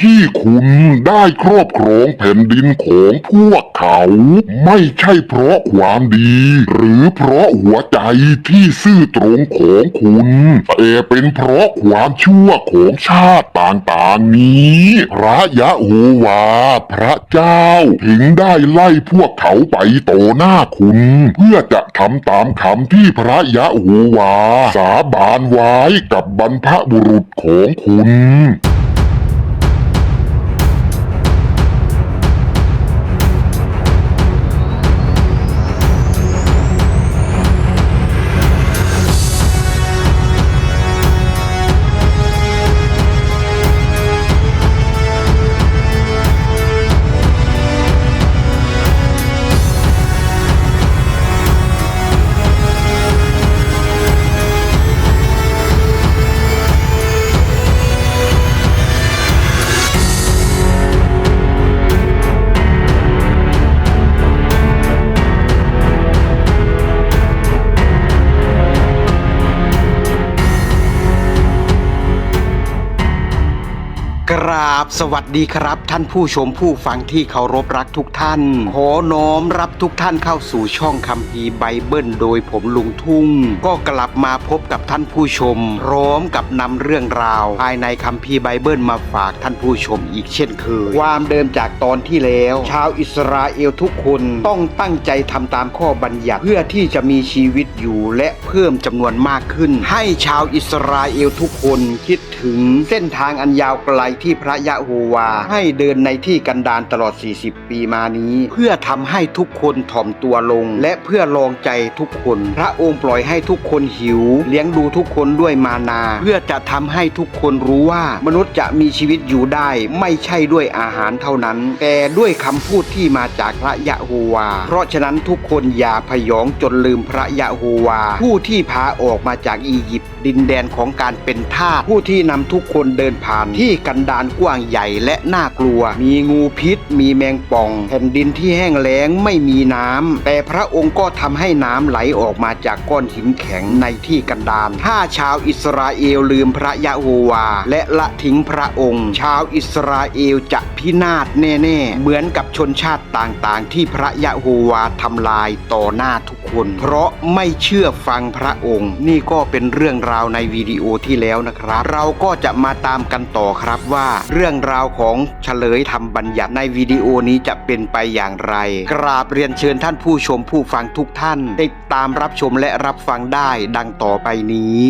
ที่คุณได้ครอบครองแผ่นดินของพวกเขา ไม่ใช่เพราะความดี หรือเพราะหัวใจที่ซื่อตรงของคุณแต่เป็นเพราะความชั่วของชาติต่างๆนี้ พระยะโฮวา พระเจ้า ถึงได้ไล่พวกเขาไปต่อหน้าคุณ เพื่อจะทำตามคำที่พระยะโฮวา สาบานไว้กับบรรพบุรุษของคุณ สวัสดีครับ ท่านผู้ชมผู้ฟังที่เคารพรักทุกท่าน ขอน้อมรับทุกท่านเข้าสู่ช่องคัมภีร์ไบเบิลโดยผมลุงทุ่ง ก็กลับมาพบกับท่านผู้ชม พร้อมกับนำเรื่องราว ภายในคัมภีร์ไบเบิลมาฝากท่านผู้ชมอีกเช่นเคยความเดิมจากตอนที่แล้ว ชาวอิสราเอลทุกคนต้องตั้งใจทำตามข้อบัญญัติเพื่อที่จะมีชีวิตอยู่และเพิ่มจำนวนมากขึ้น ให้ชาวอิสราเอลทุกคนคิดถึงเส้นทางอันยาวไกลที่พระยะโฮวา ให้เดินในที่กันดารตลอด 40 ปีมานี้ เพื่อทำให้ทุกคนถ่อมตัวลง และเพื่อลองใจทุกคน พระองค์ปล่อยให้ทุกคนหิว เลี้ยงดูทุกคนด้วยมานา เพื่อจะทำให้ทุกคนรู้ว่ามนุษย์จะมีชีวิตอยู่ได้ ไม่ใช่ด้วยอาหารเท่านั้น แต่ด้วยคำพูดที่มาจากพระยะโฮวา เพราะฉะนั้นทุกคนอย่าพยองจนลืมพระยะโฮวา ผู้ที่พาออกมาจากอียิปต์ ดินแดนของการเป็นทาสผู้ที่นำทุกคนเดินผ่านที่กันดารกว้างใหญ่และน่ากลัว มีงูพิษ มีแมงป่อง แผ่นดินที่แห้งแล้งไม่มีน้ำแต่พระองค์ก็ทำให้น้ำไหลออกมาจากก้อนหินแข็งในที่กันดารถ้าชาวอิสราเอลลืมพระยะโฮวา และละทิ้งพระองค์ ชาวอิสราเอลจะพินาศแน่ ๆ เหมือนกับชนชาติต่างๆ ที่พระยะโฮวาทำลายต่อหน้าทุกคน เพราะไม่เชื่อฟังพระองค์ นี่ก็เป็นเรื่องราวในวิดีโอที่แล้วนะครับ เราก็จะมาตามกันต่อครับว่า เรื่องราวของเฉลยทำบัญญัติในวิดีโอนี้จะเป็นไปอย่างไร กราบเรียนเชิญท่านผู้ชมผู้ฟังทุกท่าน ติดตามรับชมและรับฟังได้ดังต่อไปนี้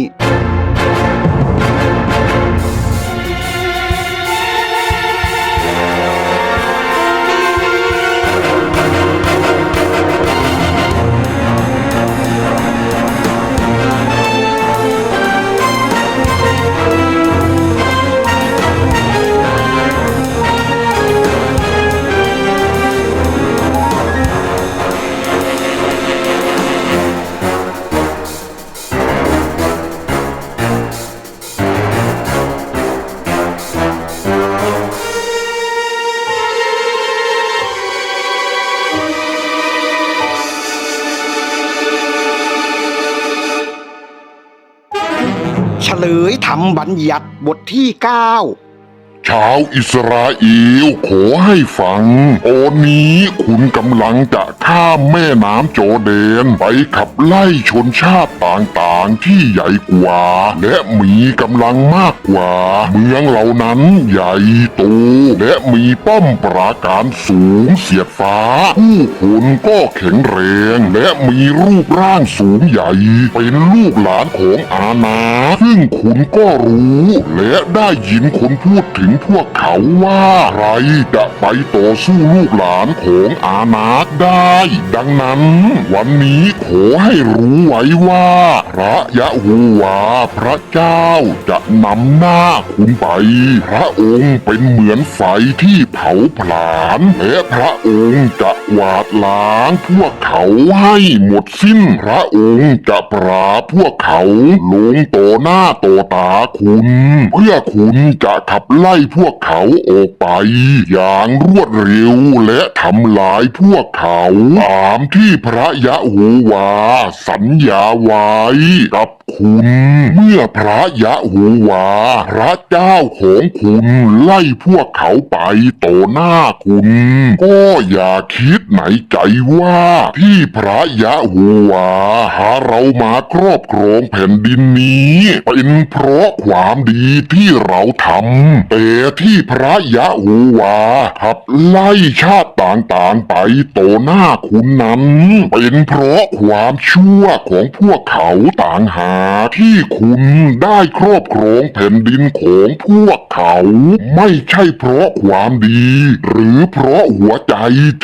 ำบัญญัติบทที่ 9ชาวอิสราเอลขอให้ฟังตอนนี้คุณกำลังจะข้ามแม่น้ำโจอร์แดน ไปขับไล่ชนชาติต่างๆ ที่ใหญ่กว่า และมีกำลังมากกว่า เมืองเหล่านั้นใหญ่โต และมีป้อมปราการสูงเสียดฟ้า ผู้คนก็แข็งแรง และมีรูปร่างสูงใหญ่ เป็นลูกหลานของอาณาซึ่งคุณก็รู้ และได้ยินคนพูดถึงพวกเขาว่าใครจะไปต่อสู้ลูกหลานของอาณาได้ ดังนั้น วันนี้ขอให้รู้ไว้ว่าพระยะโฮวาพระเจ้าจะนำหน้าคุณไป พระองค์เป็นเหมือนไฟที่เผาผลาญและพระองค์จะกวาดล้างพวกเขาให้หมดสิ้น พระองค์จะปราบพวกเขาลงต่อหน้าต่อตาคุณ เพื่อคุณจะขับไล่พวกเขาออกไป อย่างรวดเร็วและทำลายพวกเขาตามที่พระยะโฮวาสัญญาไว้กับ คุณ เมื่อพระยะโหูวา พระเจ้าของคุณ ไล่พวกเขาไปต่อหน้าคุณ ก็อย่าคิดไหนใจว่าที่พระยะโหูวา หาเรามาครอบครองแผ่นดินนี้ เป็นเพราะความดีที่เราทำแต่ที่พระยะโหูวาขับไล่ชาติต่างๆไปต่อหน้าคุณนั้น เป็นเพราะความชั่วของพวกเขาต่างหากที่คุณได้ครอบครองแผ่นดินของพวกเขา ไม่ใช่เพราะความดี หรือเพราะหัวใจ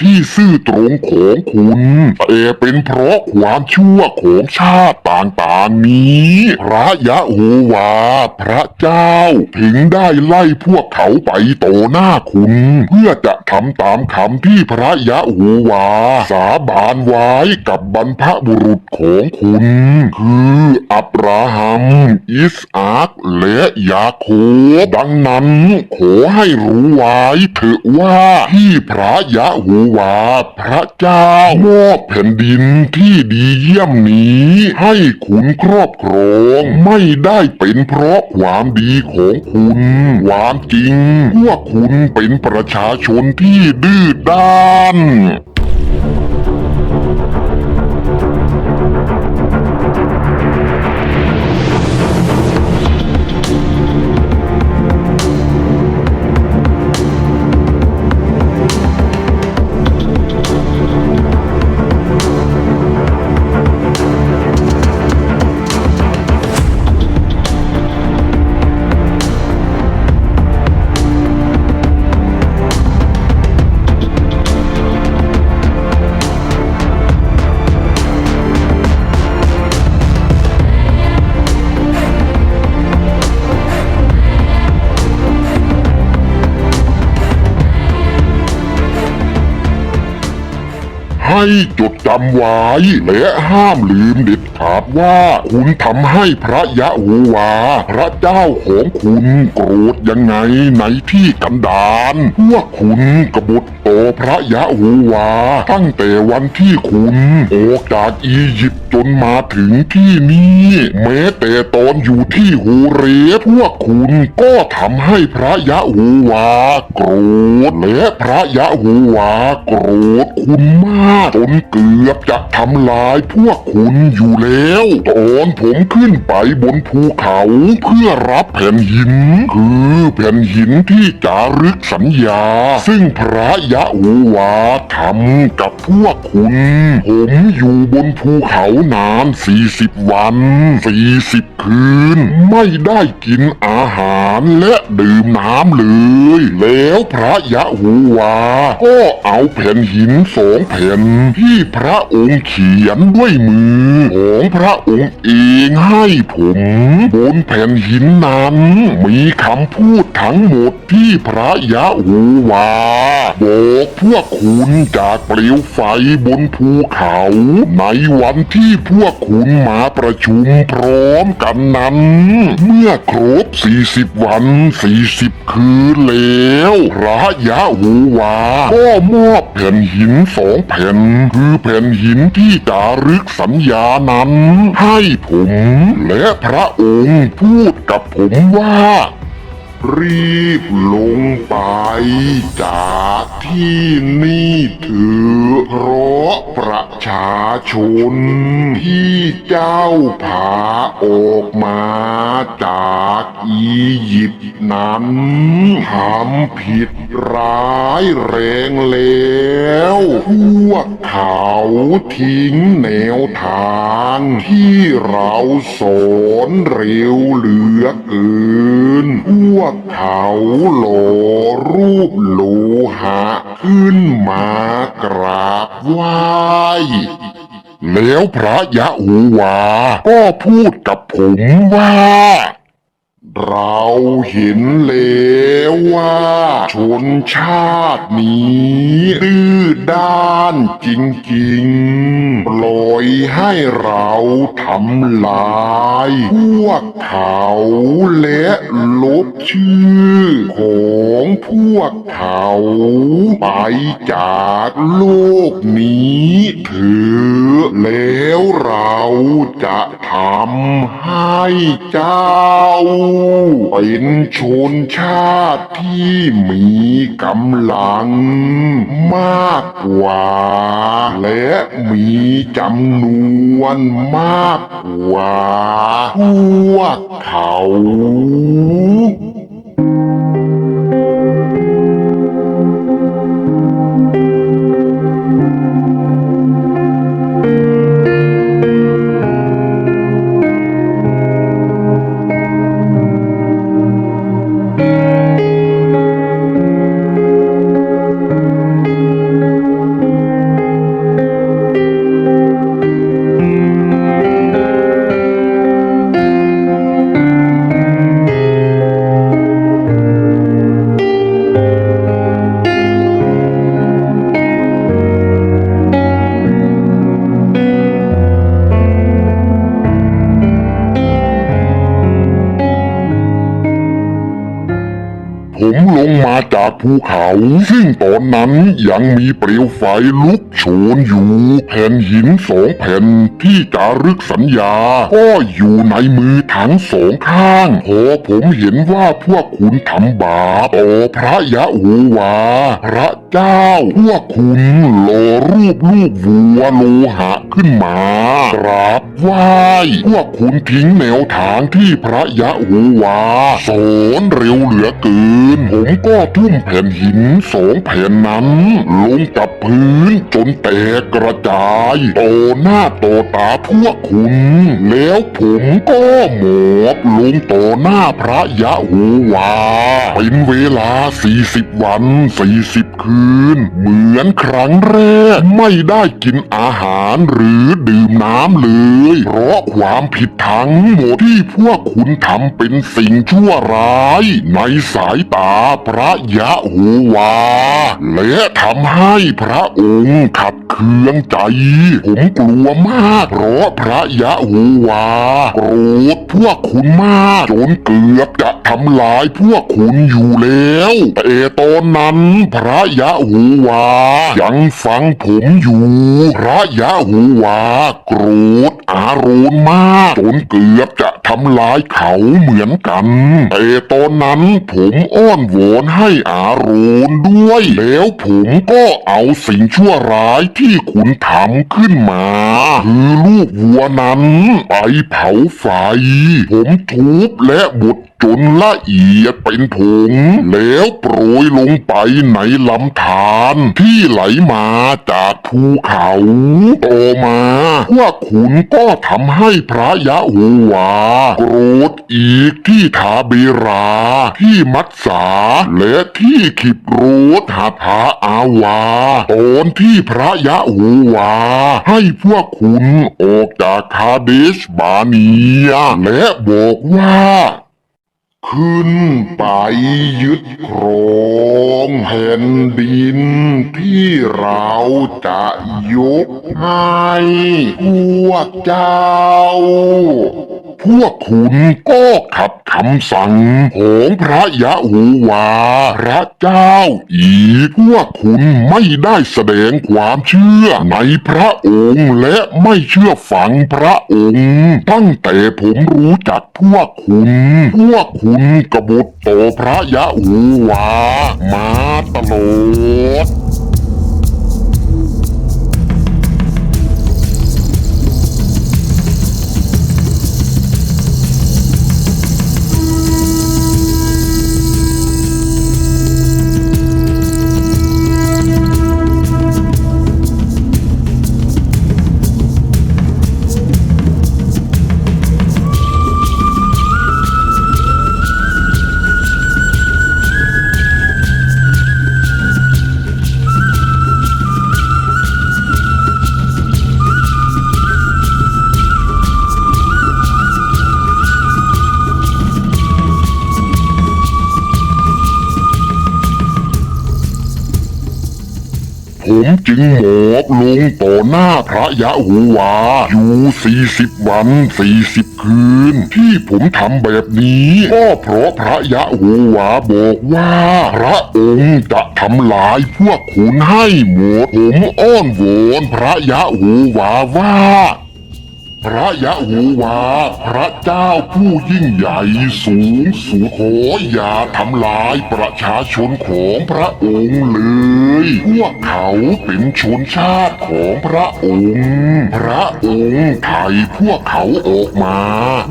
ที่ซื่อตรงของคุณแต่เป็นเพราะความชั่วของชาติต่างๆนี้ พระยะโฮวา พระเจ้า ถึงได้ไล่พวกเขาไปต่อหน้าคุณ เพื่อจะทำตามคำที่พระยะโฮวา สาบานไว้กับบรรพบุรุษของคุณ คืออับราฮัม อิสอักและยาโคบดังนั้น ขอให้รู้ไว้เถอะว่าที่พระยะโฮวา พระเจ้ามอบแผ่นดินที่ดีเยี่ยมนี้ ให้คุณครอบครองไม่ได้เป็นเพราะความดีของคุณความจริงพวกคุณเป็นประชาชนที่ดื้อด้าน จำไว้และห้ามลืมเด็ดขาดว่าคุณทำให้พระยะโฮวา พระเจ้าของคุณโกรธยังไงในที่กันดารพวกคุณกบฏต่อพระยะโฮวา ตั้งแต่วันที่คุณออกจากอียิปต์จนมาถึงที่นี่แม้แต่ตอนอยู่ที่โฮเรสพวกคุณก็ทำให้พระยะโฮวา โกรธและพระยะโฮวา โกรธคุณมากจนเกือบจะทำลายพวกคุณอยู่แล้วตอนผมขึ้นไปบนภูเขาเพื่อรับแผ่นหิน คือแผ่นหินที่จารึกสัญญา ซึ่งพระยะโอวาทำกับพวกคุณ ผมอยู่บนภูเขานาน 40 วัน 40 คืน ไม่ได้กินอาหาร และดื่มน้ำเลย แล้วพระยะโฮวา ก็เอาแผ่นหินสองแผ่นที่พระองค์เขียนด้วยมือ ของพระองค์เองให้ผม บนแผ่นหินนั้น มีคำพูดทั้งหมดที่พระยะโฮวา บอกพวกคุณจากเปลวไฟบนภูเขา ในวันที่พวกคุณมาประชุมพร้อมกันนั้น เมื่อครบ 40 วันสี่สิบคืนแล้วพระยะโฮวา ก็มอบแผ่นหินสองแผ่น คือแผ่นหินที่จารึกสัญญานั้น ให้ผม และพระองค์พูดกับผมว่า รีบลงไปจากที่นี่เถอเพราะประชาชนที่เจ้าพาออกมาจากอียิปต์นั้นทำผิดร้ายแรงแล้วพวกเขาทิ้งแนวทางที่เราสอนเร็วเหลือเกินพวกเขาหล่อรูปโลหะขึ้นมากราบไหว้แล้วพระยะหูวา ก็พูดกับผมว่า เราเห็นแล้วว่า ชนชาตินี้ดื้อ ด้านจริงๆปล่อยให้เราทำลาย พวกเขาและลบชื่อ ของพวกเขา ไปจากโลกนี้เถอะแล้วเราจะทำให้เจ้า เป็นชนชาติที่มีกำลังมากกว่า และมีจำนวนมากกว่าพวกเขา เขา ซึ่งตอนนั้นยังมีเปลวไฟลุก โชนอยู่แผ่นหินสองแผ่นที่จารึกสัญญา ก็อยู่ในมือทั้งสองข้างพอผมเห็นว่าพวกคุณทำบาปต่อพระยะโหวา พระเจ้า พวกคุณหล่อรูปลูกวัวโลหะขึ้นมากราบไหว้พวกคุณทิ้งแนวทางที่พระยะโหวาสอนเร็วเหลือเกิน ผมก็ทุ่มแผ่นหินสองแผ่นนั้น ลงกับพื้นจนแตกกระจายต่อหน้าต่อตาพวกคุณ แล้วผมก็หมอบลงต่อหน้าพระยะโหวา เป็นเวลา 40 วัน 40 คืน เหมือนครั้งแรก ไม่ได้กินอาหารหรือดื่มน้ำเลย เพราะความผิดทั้งหมดที่พวกคุณทำเป็นสิ่งชั่วร้าย ในสายตาพระยะโหวา และทำให้พระองค์ขัด เคืองใจ ผมกลัวมาก เพราะพระยะโหวาโกรธพวกคุณมากจนเกือบจะทำลายพวกคุณอยู่แล้วแต่ตอนนั้นพระยะโหวา ยังฟังผมอยู่ พระยะโหวา โกรธอาโรนมากจนเกือบจะทำลายเขาเหมือนกันแต่ตอนนั้นผมอ้อนวอนให้อาโรนด้วย แล้วผมก็เอาสิ่งชั่วร้ายที่ที่คุณทำขึ้นมา คือลูกวัวนั้น ไปเผาไฟ ผมทุบและบดจนละเอียดเป็นผง แล้วโปรยลงไปในลำธารที่ไหลมาจากภูเขาต่อมาพวกคุณก็ทำให้พระยะโหวาโกรธอีกที่ทาเบรา ที่มัตสา และที่ขิบโรธหาพาอาวาตอนที่พระยะโหวา ให้พวกคุณออกจากคาเดชบาเนียและบอกว่า ขึ้นไปยึดครองแผ่นดินที่เราจะยกให้พวกเจ้า พวกคุณก็ขัดคำสั่งของพระยะโหวา พระเจ้าอีก พวกคุณไม่ได้แสดงความเชื่อในพระองค์และไม่เชื่อฟังพระองค์ ตั้งแต่ผมรู้จักพวกคุณ พวกคุณกบฏต่อพระยะโหวา มาตลอด จึงหมอบลงต่อหน้าพระยะหูวา อยู่สี่สิบวันสี่สิบคืน ที่ผมทำแบบนี้ก็เพราะพระยะหูวาบอกว่า พระองค์จะทำลายพวกคุณให้หมดผมอ้อนวอนพระยะหูวาว่า พระยะโฮวา พระเจ้าผู้ยิ่งใหญ่สูงสุดขออย่าทำลายประชาชนของพระองค์เลย พวกเขาเป็นชนชาติของพระองค์ พระองค์ไถ่พวกเขาออกมา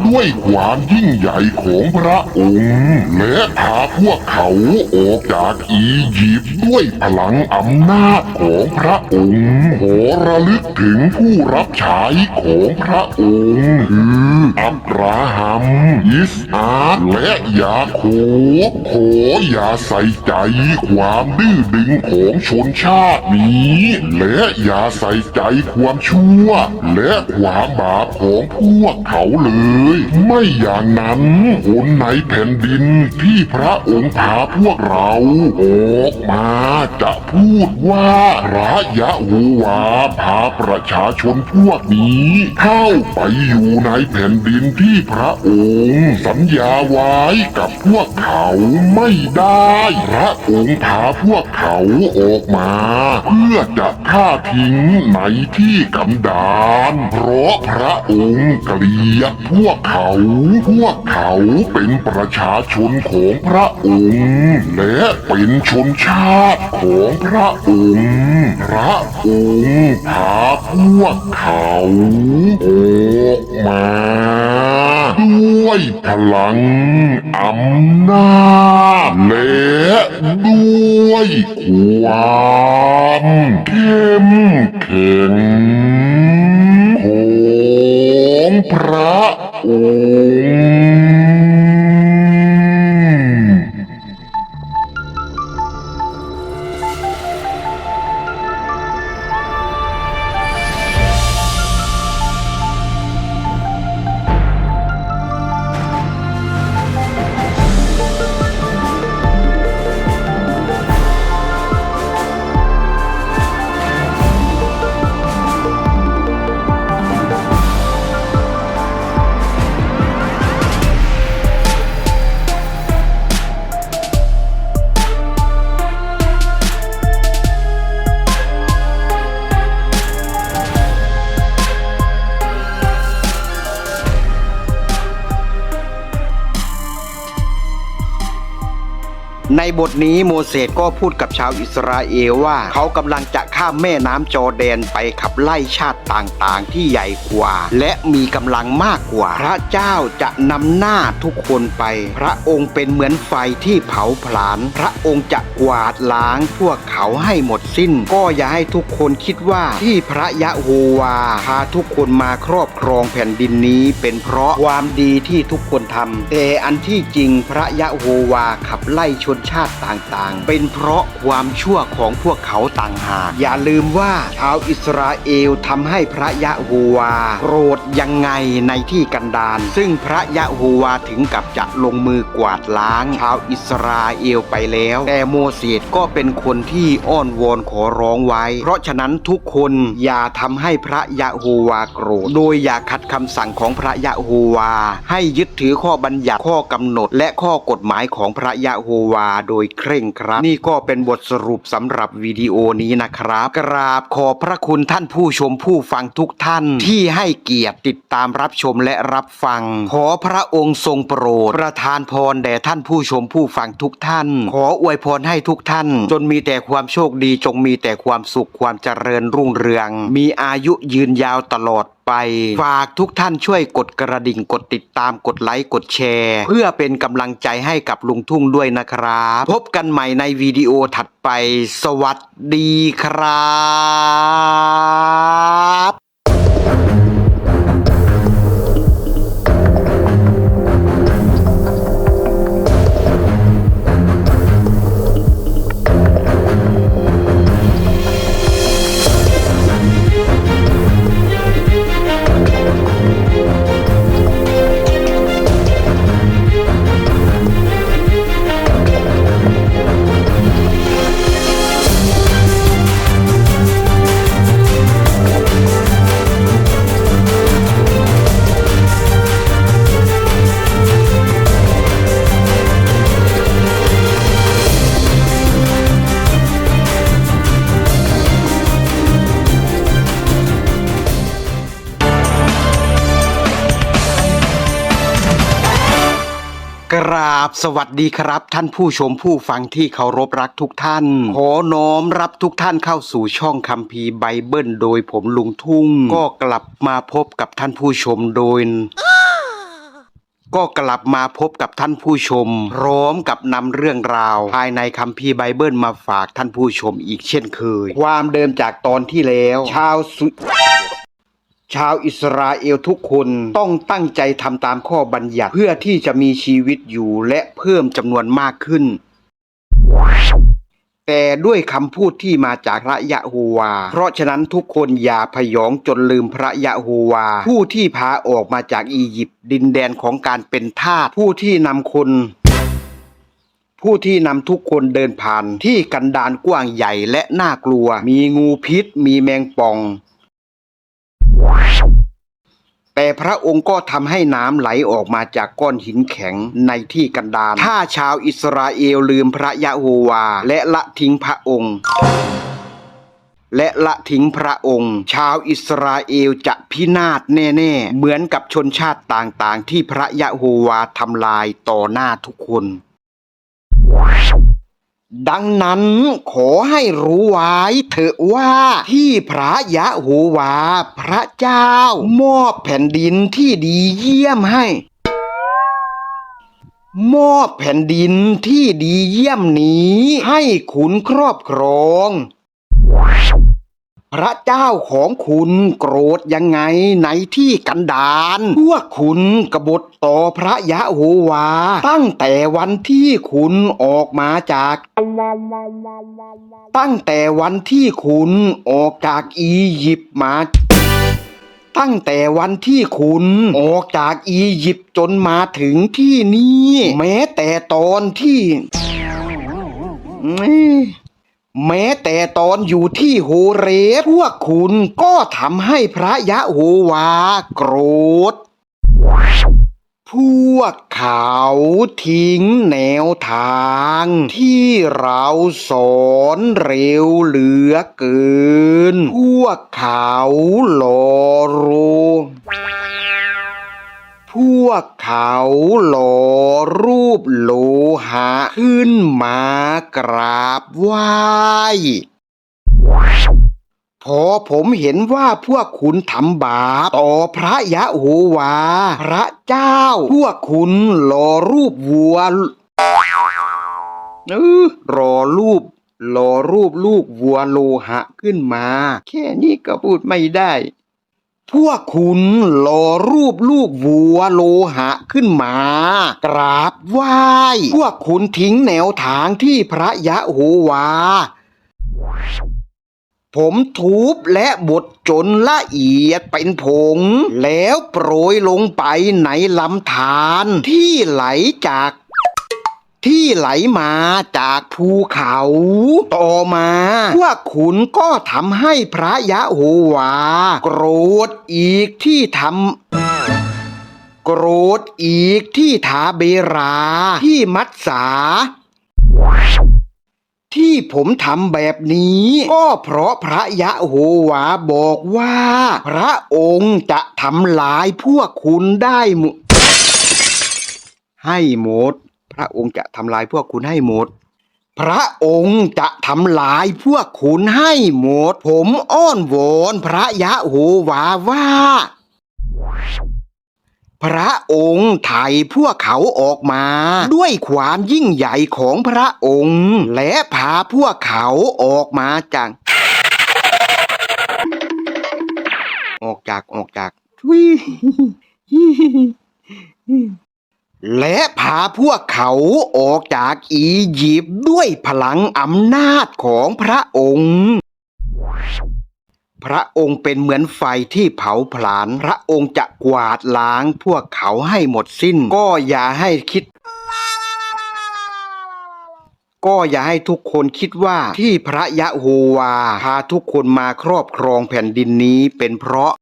ด้วยความยิ่งใหญ่ของพระองค์ และพาพวกเขาออกจากอียิปต์ด้วยพลังอำนาจของพระองค์ขอระลึกถึงผู้รับใช้ของพระองค์คืออับราฮัม อิสอาคและยาโคบขออย่าใส่ใจความดื้อดึงของชนชาตินี้ และอย่าใส่ใจความชั่ว และความบาปของพวกเขาเลย ไม่อย่างนั้นคนในแผ่นดินที่พระองค์พาพวกเราออกมาจะพูดว่าพระยะโฮวาพาประชาชนพวกนี้เข้าไปอยู่ในแผ่นดินที่พระองค์ สัญญาไว้กับพวกเขาไม่ได้ พระองค์พาพวกเขาออกมา เพื่อจะฆ่าทิ้งในที่กำดานเพราะพระองค์เกลียดพวกเขา พวกเขาเป็นประชาชนของพระองค์ และเป็นชนชาติของพระองค์ พระองค์พาพวกเขามาด้วยพลังอำนาจและด้วยความเข้มแข็งของพระองค์ บทนี้โมเสสก็พูดกับชาวอิสราเอลว่า เขากำลังจะข้ามแม่น้ำจอแดนไปขับไล่ชาติต่างๆ ที่ใหญ่กว่า และมีกำลังมากกว่า พระเจ้าจะนำหน้าทุกคนไป พระองค์เป็นเหมือนไฟที่เผาผลาญพระองค์จะกวาดล้าง พวกเขาให้หมดสิ้น ก็อย่าให้ทุกคนคิดว่าที่พระยะโฮวาพาทุกคนมาครอบครองแผ่นดินนี้ เป็นเพราะความดีที่ทุกคนทำแต่อันที่จริงพระยะโฮวาขับไล่ชนชาติต่างๆ เป็นเพราะความชั่วของพวกเขาต่างหาก อย่าลืมว่าชาวอิสราเอลทำให้พระยะโฮวาโกรธยังไงในที่กันดารซึ่งพระยะโฮวาถึงกับจะลงมือกวาดล้างชาวอิสราเอลไปแล้ว แต่โมเสสก็เป็นคนที่อ้อนวอนขอร้องไว้ เพราะฉะนั้นทุกคนอย่าทำให้พระยะโฮวาโกรธ โดยอย่าขัดคำสั่งของพระยะโฮวา ให้ยึดถือข้อบัญญัติข้อกำหนด และข้อกฎหมายของพระยะโฮวาโดยเคร่งครัด นี่ก็เป็นบทสรุปสำหรับวิดีโอนี้นะครับ กราบขอบพระคุณท่านผู้ชมผู้ฟังทุกท่าน ที่ให้เกียรติติดตามรับชมและรับฟัง ขอพระองค์ทรงโปรด ประทานพรแด่ท่านผู้ชมผู้ฟังทุกท่าน ขออวยพรให้ทุกท่าน จนมีแต่ความโชคดีจงมีแต่ความสุขความเจริญรุ่งเรือง มีอายุยืนยาวตลอด ไป ฝากทุกท่านช่วยกดกระดิ่งกดติดตามกดไลค์กดแชร์ เพื่อเป็นกำลังใจให้กับลุงทุ่งด้วยนะครับ พบกันใหม่ในวิดีโอถัดไป สวัสดีครับ บสวัสดีครับ ท่านผู้ชมผู้ฟังที่เคารพรักทุกท่าน ขอน้อมรับทุกท่านเข้าสู่ช่องคัมภีร์ไบเบิลโดยผมลุงทุ่ง ก็กลับมาพบกับท่านผู้ชมโดยก็กลับมาพบกับท่านผู้ชม พร้อมกับนำเรื่องราว ภายในคัมภีร์ไบเบิลมาฝากท่านผู้ชมอีกเช่นเคย ความเดิมจากตอนที่แล้ว ชาวสุ ชาวอิสราเอลทุกคนต้องตั้งใจทำตามข้อบัญญัติเพื่อที่จะมีชีวิตอยู่และเพิ่มจำนวนมากขึ้น แต่ด้วยคำพูดที่มาจากพระยะโฮวา เพราะฉะนั้นทุกคนอย่าพยองจนลืมพระยะโฮวา ผู้ที่พาออกมาจากอียิปต์ดินแดนของการเป็นทาสผู้ที่นำคนผู้ที่นำทุกคนเดินผ่านที่กันดานกว้างใหญ่และน่ากลัว มีงูพิษ มีแมงป่อง แต่พระองค์ก็ทำให้น้ำไหลออกมาจากก้อนหินแข็งในที่กันดารถ้าชาวอิสราเอลลืมพระยะโฮวา และละทิ้งพระองค์ และละทิ้งพระองค์ ชาวอิสราเอลจะพินาศแน่ ๆ เหมือนกับชนชาติต่างๆ ที่พระยะโฮวาทำลายต่อหน้าทุกคน ดังนั้นขอให้รู้ไว้เถอะว่าที่พระยะโฮวา พระเจ้า มอบแผ่นดินที่ดีเยี่ยมให้ มอบแผ่นดินที่ดีเยี่ยมนี้ ให้คุณครอบครอง พระเจ้าของคุณโกรธยังไงในที่กันดารพวกคุณกบฏต่อพระยะโฮวา ตั้งแต่วันที่คุณออกมาจาก ตั้งแต่วันที่คุณออกจากอียิปต์มาตั้งแต่วันที่คุณออกจากอียิปต์จนมาถึงที่นี่ แม้แต่ตอนที่ แม้แต่ตอนอยู่ที่โฮเรฟพวกคุณก็ทำให้พระยะโฮวาโกรธ พวกเขาทิ้งแนวทางที่เราสอนเร็วเหลือเกิน พวกเขาหลอโร พวกเขาหล่อรูปโลหะขึ้นมากราบไหว้พอผมเห็นว่าพวกคุณทำบาปต่อพระยะโฮวา พระเจ้า พวกคุณหล่อรูปวัวเออรอรูปหล่อรูปลูกวัวโลหะขึ้นมา แค่นี้ก็พูดไม่ได้ พวกคุณหล่อรูปลูกวัวโลหะขึ้นมา กราบไหว้ พวกคุณทิ้งแนวทางที่พระยะโฮวา ผมทุบและบดจนละเอียดเป็นผง แล้วโปรยลงไปในลำธารที่ไหลจาก ที่ไหลมาจากภูเขา ต่อมา พวกขุนก็ทำให้พระยะโฮวา โกรธอีกที่ทำโกรธอีกที่ทาเบรา ที่มัดสา ที่ผมทำแบบนี้ ก็เพราะพระยะโฮวาบอกว่า พระองค์จะทำลายพวกคุณได้หมดให้หมด ระองค์จะทำลายพวกคุณให้หมด พระองค์จะทำลายพวกคุณให้หมด ผมอ้อนวอนพระยะโฮวาว่า พระองค์ไถ่พวกเขาออกมา ด้วยความยิ่งใหญ่ของพระองค์ และพาพวกเขาออกมาจากออกจากออกจากทุย และพาพวกเขาออกจากอียิปต์ด้วยพลังอำนาจของพระองค์ พระองค์เป็นเหมือนไฟที่เผาผลาญ พระองค์จะกวาดล้างพวกเขาให้หมดสิ้น ก็อย่าให้คิด ก็อย่าให้ทุกคนคิดว่าที่พระยะโฮวาพาทุกคนมาครอบครองแผ่นดินนี้เป็นเพราะ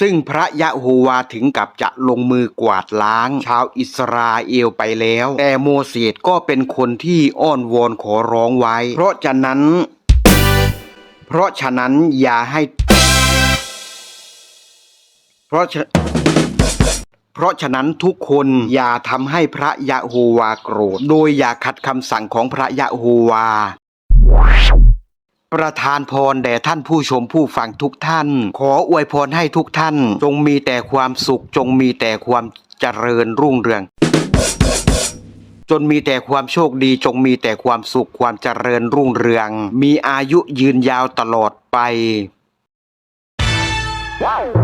ซึ่งพระยะโฮวาถึงกับจะลงมือกวาดล้าง ชาวอิสราเอลไปแล้ว แต่โมเสสก็เป็นคนที่อ้อนวอนขอร้องไว้ เพราะฉะนั้น เพราะฉะนั้นอย่าให้ เพราะฉะเพราะฉะนั้นทุกคนอย่าทำให้พระยะโฮวาโกรธ โดยอย่าขัดคำสั่งของพระยะโฮวา ประทานพรแด่ท่านผู้ชมผู้ฟังทุกท่าน ขออวยพรให้ทุกท่าน จงมีแต่ความสุข จงมีแต่ความเจริญรุ่งเรือง จนมีแต่ความโชคดี จงมีแต่ความสุขความเจริญรุ่งเรือง มีอายุยืนยาวตลอดไป Wow.